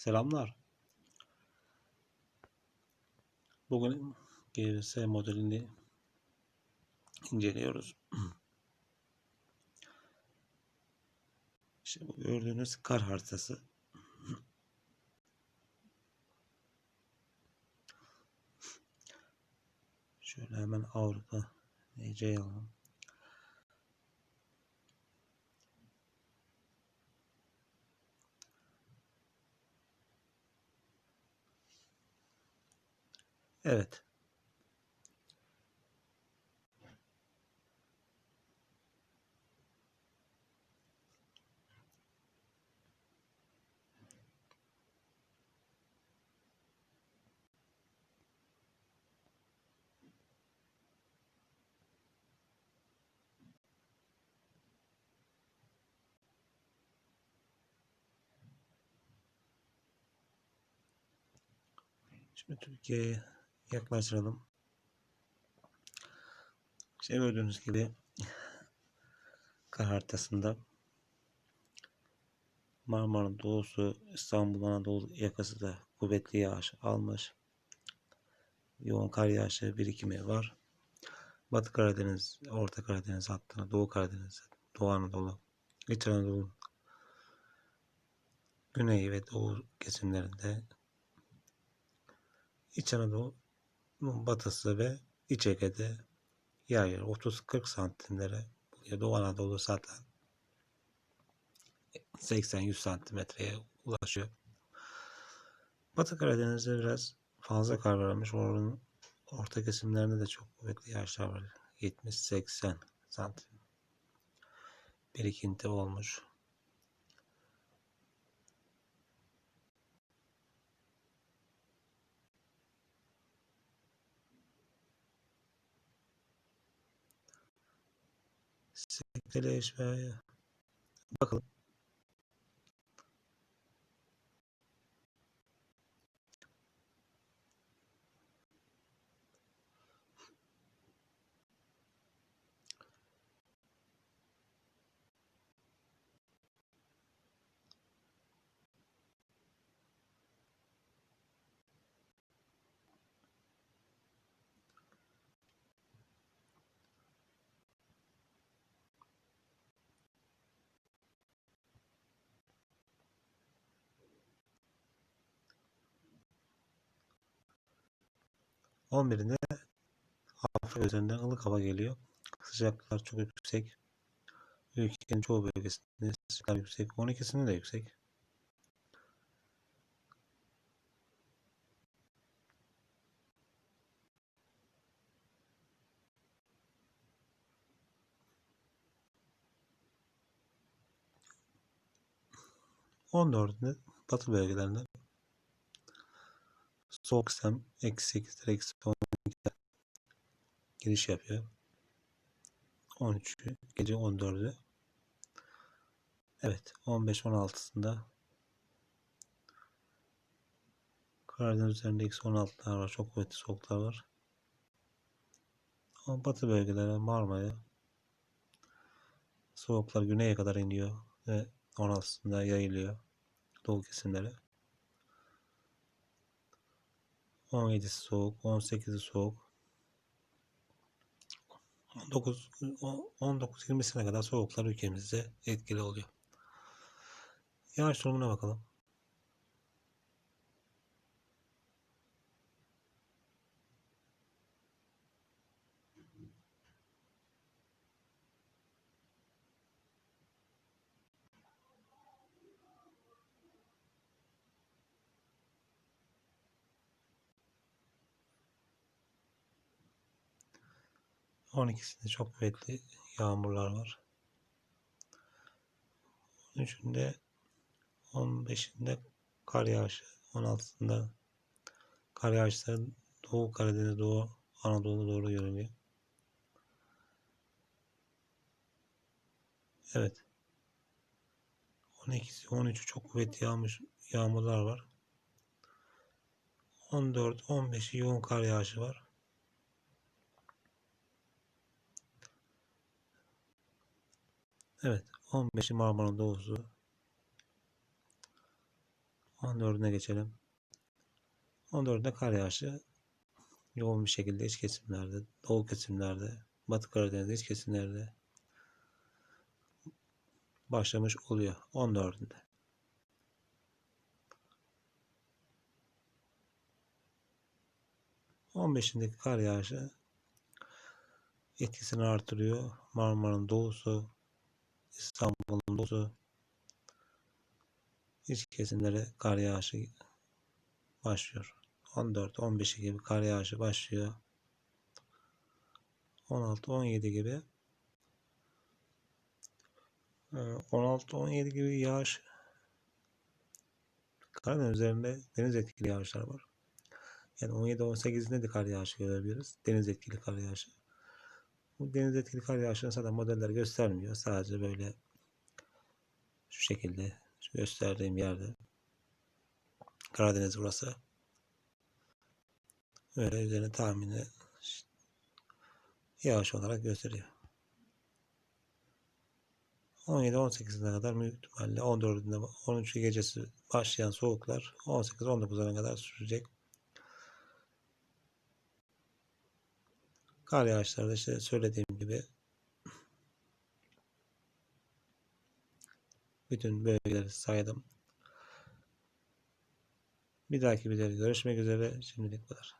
Selamlar. Bugün GVS modelini inceliyoruz. İşte bu gördüğünüz kar haritası. Şöyle hemen Avrupa Ece'yi alalım. Evet. Şimdi Türkiye'ye yaklaştıralım. İşte gördüğünüz gibi kar haritasında Marmara'nın doğusu İstanbul Anadolu yakası da kuvvetli yağış almış. Yoğun kar yağışı birikimi var. Batı Karadeniz, Orta Karadeniz hattına, Doğu Karadeniz, Doğu Anadolu, İç Anadolu, Güney ve Doğu kesimlerinde İç Anadolu'nun batısı ve İç Ege'de yağıyor. 30-40 santimlere buluyor. Doğu Anadolu zaten 80-100 santimetreye ulaşıyor. Batı Karadeniz'de biraz fazla kar varmış. Oranın orta kesimlerinde de çok kuvvetli yağışlar var. 70-80 santim birikinti olmuş. Sekteleşmeye bakalım. On birinde Afrika üzerinden ılık hava geliyor. Sıcaklıklar çok yüksek. Ülkenin çoğu bölgesinde sıcaklıklar yüksek. 12'sinde de yüksek. On dördünde batı bölgelerinde soğuk sistem eksi 8 eksi 12'de giriş yapıyor. 13 gece 14'ü Evet 15-16'sında Karadeniz üzerinde eksi 16'lar var. Çok kuvvetli soğuklar var. Ama batı bölgelere Marmara soğuklar güneye kadar iniyor ve 16'sında yayılıyor doğu kesimlere. 17'si soğuk, 18'i soğuk. 19 19-20'sine kadar soğuklar ülkemizde etkili oluyor. Yağış durumuna bakalım. On ikisinde çok kuvvetli yağmurlar var. On üçünde 15'inde kar yağışı, 16'sında kar yağışları Doğu Karadeniz, Doğu Anadolu doğru yöneliyor. Evet. 12'si, 13'ü çok kuvvetli yağmış, yağmurlar var. 14, 15'i yoğun kar yağışı var. Evet. 15'i Marmara'nın doğusu, 14'üne geçelim. 14'ünde kar yağışı yoğun bir şekilde iç kesimlerde, doğu kesimlerde, batı Karadeniz iç kesimlerde başlamış oluyor 14'ünde. 15'indeki kar yağışı etkisini artırıyor. Marmara'nın doğusu, İstanbul'un doğusu, iç kesimlere kar yağışı başlıyor. 14-15 gibi kar yağışı başlıyor. 16-17 gibi 16-17 gibi yağış Karadeniz üzerinde deniz etkili yağışlar var. Yani 17-18'inde de kar yağışı görebiliriz. Deniz etkili kar yağışı. Deniz etkili kar yağışını zaten modeller göstermiyor. Sadece böyle şu şekilde şu gösterdiğim yerde Karadeniz burası. Öyle üzerine tahmini yağış olarak gösteriyor. 17-18'ine kadar büyük ihtimalle 14'ünde 13 gecesi başlayan soğuklar 18-19'a kadar sürecek. Kar yağışları da işte söylediğim gibi bütün bölgeleri saydım. Bir dahaki videoda görüşmek üzere. Şimdilik bu kadar.